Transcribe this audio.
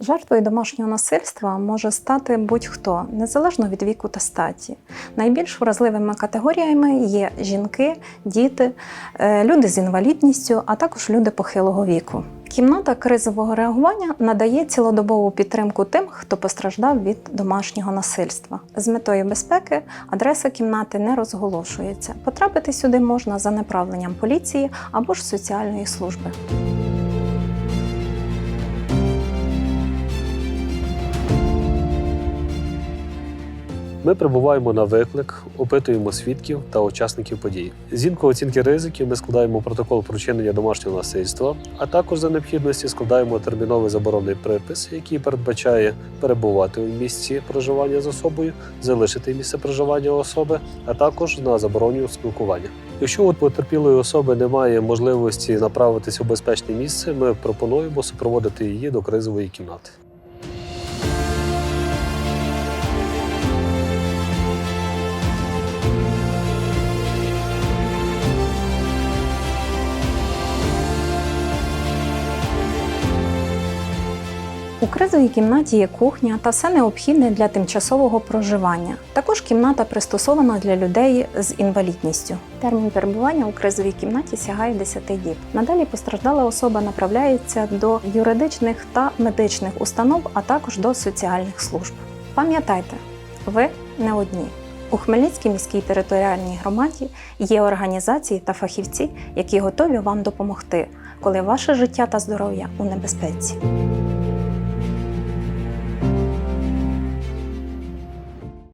Жертвою домашнього насильства може стати будь-хто, незалежно від віку та статі. Найбільш вразливими категоріями є жінки, діти, е, люди з інвалідністю, а також люди похилого віку. Кімната кризового реагування надає цілодобову підтримку тим, хто постраждав від домашнього насильства. З метою безпеки адреса кімнати не розголошується. Потрапити сюди можна за направленням поліції або ж соціальної служби. Ми прибуваємо на виклик, опитуємо свідків та учасників подій. Згідно оцінки ризиків, ми складаємо протокол про вчинення домашнього насильства, а також за необхідності складаємо терміновий заборонний припис, який передбачає перебувати в місці проживання з особою, залишити місце проживання особи, а також на забороню спілкування. Якщо у потерпілої особи немає можливості направитися у безпечне місце, ми пропонуємо супроводити її до кризової кімнати. У кризовій кімнаті є кухня та все необхідне для тимчасового проживання. Також кімната пристосована для людей з інвалідністю. Термін перебування у кризовій кімнаті сягає 10 діб. Надалі постраждала особа направляється до юридичних та медичних установ, а також до соціальних служб. Пам'ятайте, ви не одні. У Хмельницькій міській територіальній громаді є організації та фахівці, які готові вам допомогти, коли ваше життя та здоров'я у небезпеці.